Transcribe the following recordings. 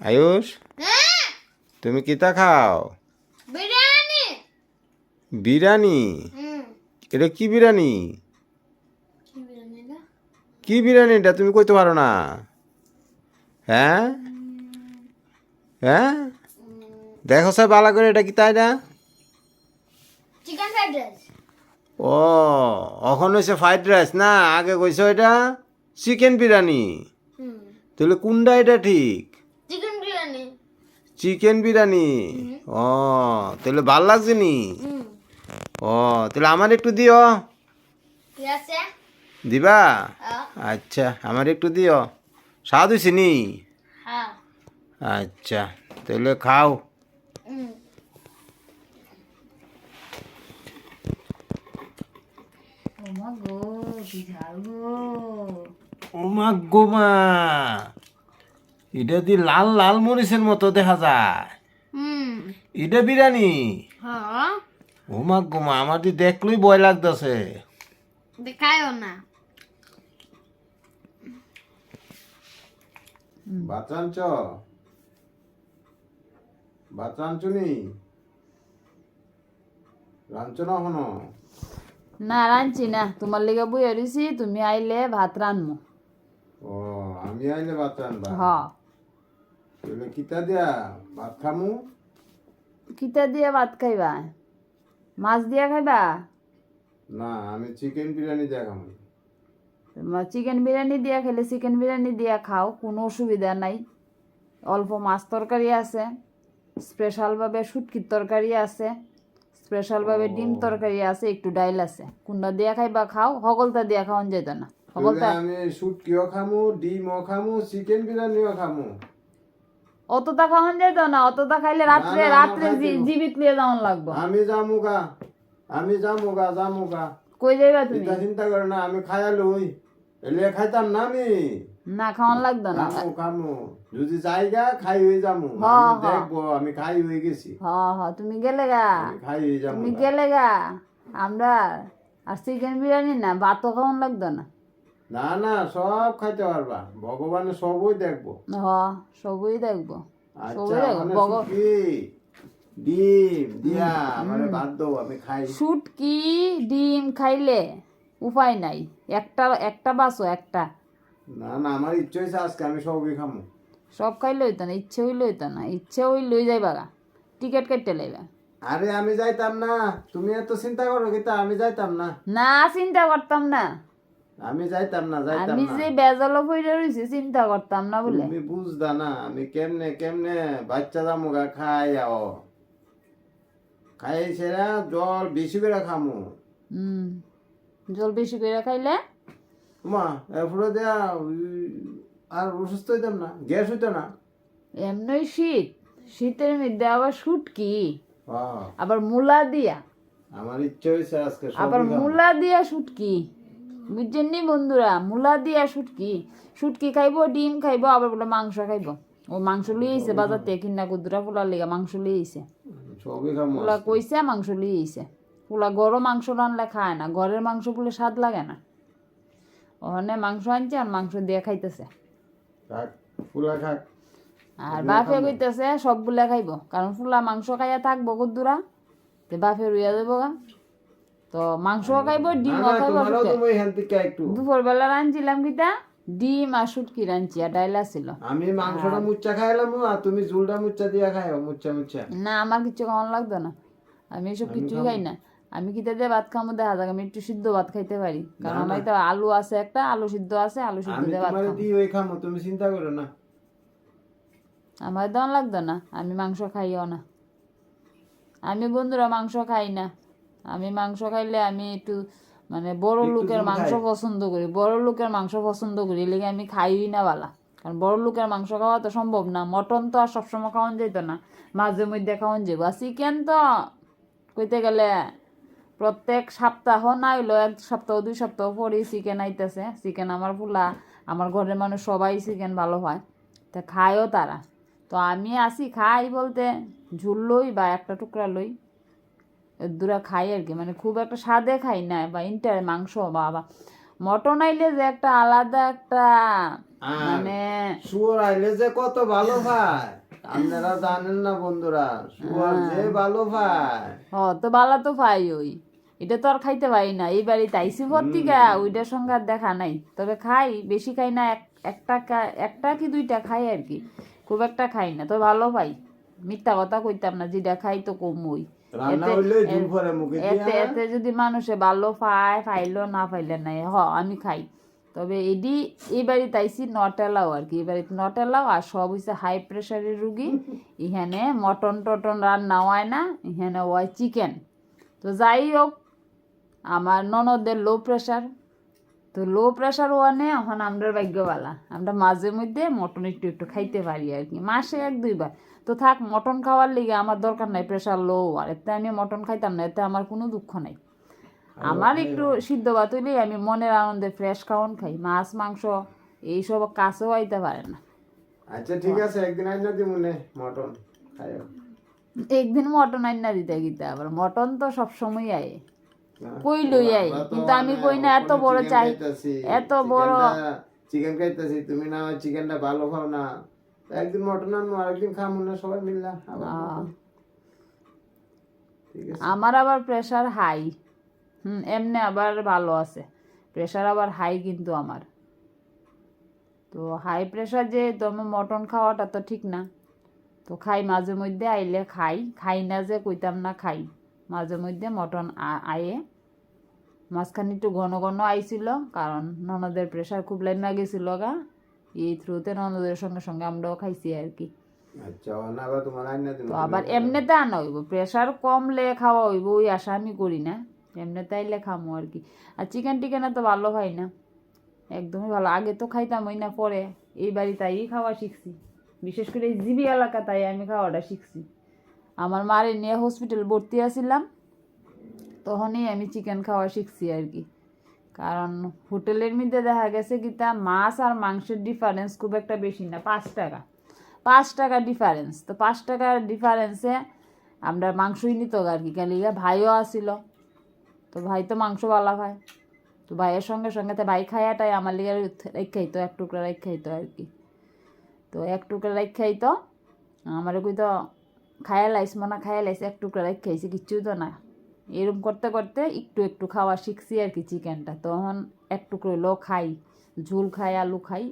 আয়ুষ? হ্যাঁ। তুমি কিতা খাও? বিরিয়ানি। এটা কি বিরিয়ানি? কি বিরিয়ানি বিরিয়ানিটা তুমি কইতে পারো না। হ্যাঁ? হ্যাঁ? দেখো স্যার বালা করে এটা কি তাই না? ও এখন হয়েছে ফ্রাইড রাইস না? আগে কইছো এটা চিকেন বিরিয়ানি। তাহলে কোনটা এটা ঠিক? চিকেন বিরিয়ানি ও তাহলে ভালো লাগছে নি? ও তাহলে আমার একটু দিও। দিবা? আচ্ছা আমার একটু দিও। স্বাদ হয়েছে নি? হ্যাঁ। আচ্ছা তাহলে খাও। ওমা গো গোমা এটা দি লাল লাল মরিচের মতো দেখা যায়। এটা বিরিয়ানি? হ্যাঁ। ওমা গোমা আমার দি দেখলেই ভয় লাগতেছে। দেখায়ও না। বাচ্চাঞ্চ বাচ্চাঞ্চ নি? রাঞ্চ না হনো না রাঁধছি না। তোমার লেগে বই রইছি তুমি আইলে ভাত রানমু ও আমি আইলে ভাত রানবা হ। তাহলে কিতা দিয়া ভাত খামু? কিতা দিয়ে ভাত খাইবা? মাছ দিয়া খাইবা? না আমি চিকেন বিরিয়ানি দিয়া খামু। চিকেন বিরিয়ানি দিয়া খেলে চিকেন বিরিয়ানি দিয়া খাও কোনো অসুবিধা নাই। অল্প মাছ তরকারি আছে স্পেশালভাবে শুটকির তরকারি আছে স্পেশালভাবে ডিম তরকারি আছে একটু ডাইল আছে। কোনটা দিয়া খাইবা খাও হগলতা দিয়া খাওয়ান যেত না। হগলতা আমি শুটকিও খামু ডিমও খামু চিকেন বিরিয়ানিও খামু। অতটা খাওয়ান যেত না অতটা খাইলে রাত্রে রাত্রে। জীবিত লিয়ে যাওয়ান লাগবো। আমি যামুগা আমি যামুগা যামুগা। কই যাইবা তুমি? চিন্তা করে না আমি খাইয়া লই। এলে খাইতাম না আমি? না খাওয়ান লাগতো না। খামু খামু। যদি যাইগা খাই হয়ে যামু। দেখব আমি খাই হয়ে গেছি। হ হ তুমি গেলে গা। খাই হয়ে যাব তুমি গেলে গা। আমরা আর চিকেন বিরিয়ানি না ভাতও খাওয়ান লাগতো না। না না সব খাইতে পারবা। ভগবানে সবই দেখব। হ সবই দেখব। আচ্ছা মানে শুটকি, ডিম দিয়া মানে দাও আমি খাই। শুটকি ডিম খাইলে উপায় নাই। একটা একটা বাসো একটা। না না আমার ইচ্ছে হয়েছে আজকে আমি সবই খামু। সব খাইলে হইতো না ইচ্ছে হইলে হইতো না। ইচ্ছে হই লই যাইবা গা। টিকিট কাটতে লাইবা। আরে আমি যাইতাম না। তুমি এত চিন্তা করো কিন্তু আমি যাইতাম না। না চিন্তা করতাম না। আমি যাইতাম না যাইতাম আমি যে বেজালো পইরা রইছি চিন্তা করতাম না বলে। তুমি বুঝদা না আমি কেমনে কেমনে বাচ্চা দামুগা খাই আও খাই সেরা জল বেশি করে খামু। হুম জল বেশি করে খাইলে? মা এরপরে দেয়া আর অসুস্থ হইতাম না গ্যাস হইতো না। এমনি শীত শীতের মধ্যে আবার শুটকি আবার মূলা দিয়া। আমার ইচ্ছে হয়েছে আজকে আবার। মূলা দিয়া শুটকি বুঝছেন নি বন্ধুরা? মূলা দিয়া শুটকি। শুটকি খাইবো ডিম খাইবো আবার বলে মাংস খাইবো। ও মাংস লিয়েছে বাজার থেকে কিনা কুদুরা ফুলার লেগে মাংস লিয়েছে ফুলা কইছে মাংস লিয়েছে ফুলা গরম মাংস রানলে খায় না। ঘরের মাংস বলে স্বাদ লাগে না। ওখানে মাংস আনছে আর মাংস দিয়ে খাইতেছে। আর বাফে কইতেছে সবগুলা খাইবো। কারণ ফুলা মাংস খাইয়া থাকব কুদুরা বাফে রুইয়া দেবো গা। তো মাংস খাইবো না খাইবো দুপুর বেলা রাঁধছিলাম কিটা ডিম আর শুটকি রাঁধছি আর ডাইলা ছিল আমি মাংসটা মুচ্চা খাইলাম আর তুমি ঝুলটা মুচ্চা দিয়া খাইও মুচ্চা মুচ্চা না আমার কিছু খাওয়ানো লাগতো না। আমি এসব কিছুই খাই না। আমি কিতা দিয়ে ভাত খামো দেখা যাক আমি একটু সিদ্ধ ভাত খাইতে পারি। কারণ আমার তো আলু আছে একটা আলু সিদ্ধ আছে আলু সিদ্ধ দিয়ে ভাত খামো। তুমি চিন্তা করো না। আমার দেওয়ান লাগতো না আমি মাংস খাইও না। আমি বন্ধুরা মাংস খাই না। আমি মাংস খাইলে আমি একটু মানে বড় লোকের মাংস পছন্দ করি বড় লোকের মাংস পছন্দ করি লেগে আমি খাইই না বালা। কারণ বড় লোকের মাংস খাওয়া তো সম্ভব না মটন তো আর সবসময় খাওয়ান যেত না মাঝে মধ্যে খাওয়ান যাব আর চিকেন তো কইতে গেলে প্রত্যেক সপ্তাহ না হইল এক সপ্তাহ দুই সপ্তাহ পরেই চিকেন আইতেছে। চিকেন আমার ফুলা আমার ঘরের মানুষ সবাই চিকেন ভালো হয় তা খায়ও তারা। তো আমি আসি খাই বলতে ঝুল লই বা একটা টুকরা লই। দুরা খাই আর কি। মানে খুব একটা স্বাদে খাই না বা ইন্টার মাংস বা বা মটন আইলে যে একটা আলাদা একটা মানে শুয়োর আইলে যে কত ভালো ভাই। আপনারা জানেন না বন্ধুরা শুয়োর যে ভালো ভাই। হ তো ভালো তো ভাই ওই। এটা তো আর খাইতে পারি না। এই বাড়িতে আইসি ভর্তি গা ওইটার সঙ্গে আর দেখা নাই। তবে খাই বেশি খাই না এক- একটা একটা কি দুইটা খাই আর কি। খুব একটা খাই না তো ভালো পাই মিথ্যা কথা কইতাম না যেটা খাই তো কম ওই রান্না এতে- এতে যদি মানুষে ভালো পায় পাইলো না পাইলে নাই। হ আমি খাই। তবে এডি এই বাড়িতে আইসি নটেলাও আর কি। এই বাড়িতে নটেলাও আর সব হইছে হাই প্রেশারের রুগী। ইহানে মটন টটন রান্না হয় না ইহানে হয় চিকেন তো যাই হোক আমার ননদের লো প্রেশার তো লো প্রেশার ওয়ানে এখন আমরা ভাগ্যবালা। আমরা মাঝে মধ্যে মটন একটু একটু খাইতে পারি আর কি। মাসে এক দুইবার। তো থাক মটন খাওয়ার লিগে আমার দরকার নাই প্রেশার লো আর এতে আমি মটন খাইতাম না এতে আমার কোনো দুঃখ নাই। আমার একটু সিদ্ধ ভাত হইলে আমি মনের আনন্দে ফ্রেশ খাওয়ান খাই মাছ মাংস এইসব কাছেও আইতে পারে না। আচ্ছা ঠিক আছে একদিন আইনা দিমুনে মটন একদিন মটন আইনা দিতে গিতে আবার। মটন তো সবসময় আয়। কই লই তো কিন্তু আমি মানে কই না এত বড় চাই এত বড় চিকেন খাইতেছি তুমি না চিকেনটা ভালো খাও না। একদিন মটন আনব আরেকদিন খামু না সবাই মিললা। আমার আবার প্রেশার হাই হুম এমনি আবার ভালো আছে। প্রেশার আবার হাই কিন্তু আমার। তো হাই প্রেশার যে তোমার মটন খাওয়াটা তো ঠিক না। তো খাই মাঝে মধ্যে আইলে খাই। খাই না যে কইতাম না খাই। মাঝে মধ্যে মটন আয়ে। মাঝখানে একটু ঘন ঘন আইছিল কারণ ননদের প্রেশার খুব লাইমা গেছিল গা। এই থ্রুতে ননদের সঙ্গে সঙ্গে আমরাও খাইছি আর কি আচ্ছা তো আবার এমনিতে আনা হইব প্রেশার কমলে খাওয়া হইব ওই আশা আমি করি না। এমনিতে আইলে খামো আর কি আর চিকেন টিকেন তো ভালো খাই না। একদমই ভালো। আগে তো খাইতাম ওই না পরে এই বাড়িতে আই খাওয়া শিখছি। বিশেষ করে এই জিবি এলাকা তাই আমি খাওয়াটা শিখছি। আমার মারে নিয়ে হসপিটাল ভর্তি আছিলাম তখনই আমি চিকেন খাওয়া শিখছি আর কি কারণ হোটেলের মধ্যে দেখা গেছে কি, তা মাছ আর মাংসের ডিফারেন্স খুব একটা বেশি না, পাঁচ টাকা। পাঁচ টাকা ডিফারেন্স তো পাঁচ টাকার ডিফারেন্সে আমরা মাংসই নিত আর কি খালি ভাইও আসিল। তো ভাই তো মাংস বলা হয় তো ভাইয়ের সঙ্গে সঙ্গে তো ভাই খায়াটাই আমার লিগে রেখাইতো, এক টুকরা রেখাইতো আর কি। তো এক টুকরা রেখাইতো আমার কই তো খায়া লাইস মনে খায়া লাইস, এক টুকরা রেখাইছি, কিচ্ছু তো না। এরকম করতে করতে একটু একটু খাওয়া শিখছি আর কি চিকেনটা। তখন এক টুকরো হইলেও খাই ঝুল খাই আলু খাই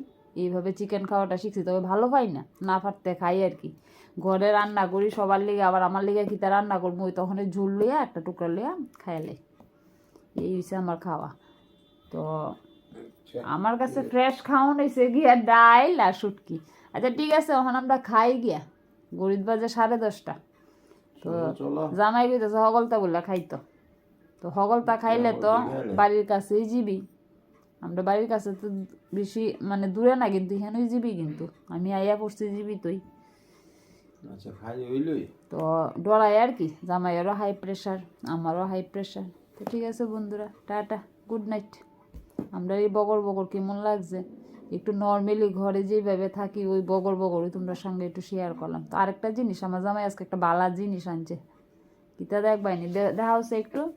এইভাবে চিকেন খাওয়াটা শিখছি তবে ভালো পাই না না পারতে খাই আর কি। ঘরে রান্না করি সবার লিগে আবার আমার লিগে কিতা রান্না করব ওই তখন ঝোল লইয়া একটা টুকরা লইয়া খাইলে এই হচ্ছে আমার খাওয়া। তো আমার কাছে ফ্রেশ খাওয়ান হয়েছে গিয়া ডাইল আর শুটকি। আচ্ছা ঠিক আছে ওখানে আমরা খাই গিয়া। গরিব বাজে সাড়ে দশটা। তো জামাই কইতেছে হগলতা বললা খাইতো তো। হগলতা খাইলে তো বাড়ির কাছেই যাবি আমরা বাড়ির কাছে তো বেশি মানে দূরে না কিন্তু এখানেই যাবি কিন্তু। আমি আইয়া পড়ছি যাবি তুই। আচ্ছা তো ডরাই আর কি জামাইয়েরও হাই প্রেশার আমারও হাই প্রেশার তো ঠিক আছে বন্ধুরা টাটা গুড নাইট আমরা এই বগর বগর কেমন লাগছে? একটু নর্মালি ঘরে যেভাবে থাকি ওই বগর বগরই তোমরা সঙ্গে একটু শেয়ার করলাম। তো আরেকটা জিনিস আমার জামাই আজকে একটা বালা জিনিস আনছে। কিতা দেখবাইনি? দে- দেখা হচ্ছে একটু।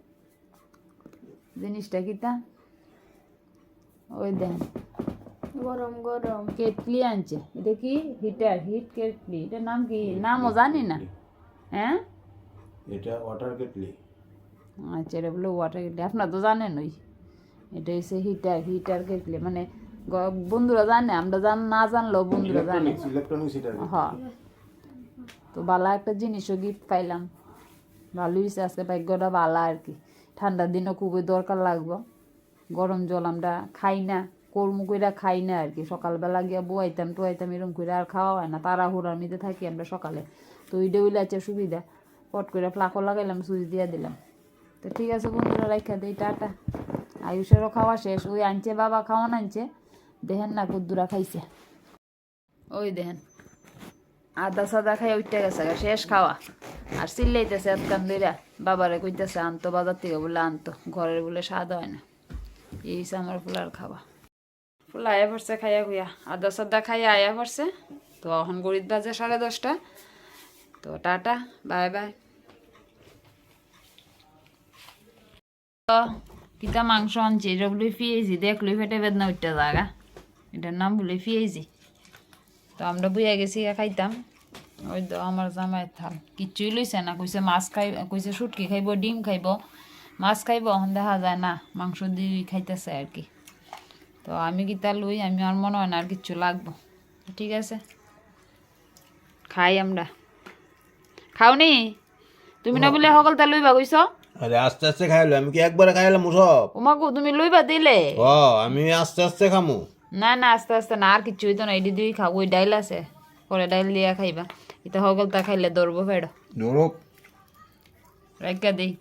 জিনিসটা কিতা? ওই দেখেন গরম গরম। কেটলি আনছে। এটা কি? হিটার হিট কেটলি। এটার নাম কি? নামও জানি না। হ্যাঁ? এটা ওয়াটার কেটলি। আচ্ছা এটা বলে ওয়াটার কেটলি। আপনার তো জানেন ওই এটা হচ্ছে হিটার হিটার কেটলি। মানে বন্ধুরা জানে আমরা জান না জানলেও বন্ধুরা জানে। হ্যাঁ। তো ভালো একটা জিনিসও গিফট পাইলাম। ভালোই হয়েছে আজকে ভাগ্যটা ভালো আর কি। ঠান্ডার দিনও খুবই দরকার লাগবো। গরম জল আমরা খাই না কর্ম কইরা খাই না আর কি। সকালবেলা গিয়া বইতাম টুয়াইতাম এরকম করে আর খাওয়া হয় না। তাড়াহুড়ার মধ্যে থাকি আমরা সকালে। তো ওইটা হইলে আছে সুবিধা। পট করে ফ্লাকও লাগাইলাম সুইচ দিয়ে দিলাম। তো ঠিক আছে বন্ধুরা রাখা দিই টাটা। আয়ুষেরও খাওয়া শেষ। ওই আনছে বাবা খাওয়ান আনছে। দেখেন না কুদ্দুরা খাইছে। ওই দেখেন। আদা সাদা খাই উঠতে গেছে শেষ খাওয়া। আর চিল্লাইতেছে এতকান দইরা বাবারে কইতেছে, আনতো বাজার থেকে বলে আনতো। ঘরের বলে স্বাদ হয় না। এই আমার ফুলার খাওয়া। ফুলা আয়া পড়ছে খাইয়া খুইয়া। আদা সাদা খাইয়া আয়া পড়ছে। তো এখন গরিব বাজে সাড়ে দশটা। তো টাটা, বাই বাই। কিতা মাংস আনছি এটা বলে ফিয়েছি দেখলি ফেটে বেদনা উঠতে জাগা এটার নাম বলে পিঁয়াজি তো আমরা বুঝে গেছি খাইতাম। ওই তো আমার জামাই থাল কিচ্ছুই লইছে না কইছে মাছ খাই কইছে শুটকি খাইব ডিম খাইব। মাছ খাইব এখন দেখা যায় না মাংস দিয়ে খাইতেছে আর কি। তো আমি কিতা লই আমি আর মনে হয় না আর কিচ্ছু লাগবো। ঠিক আছে? খাই আমরা। খাওনি? তুমি না বলে সকল তা লইবা কইছ? আরে আস্তে আস্তে খাইলো আমি কি একবারে খাইলাম সব ওমাকু তুমি লইবা দিলে? ও আমি আস্তে আস্তে খামু। না না আস্তে আস্তে না আর কিছু হইতো না। এটি দুই খাও ওই ডাইল আছে। পরে ডাইল দিয়া খাইবা। এটা হগল তা খাইলে দৌড়বো ফেড়ো দৌড়ব রেখা দিই।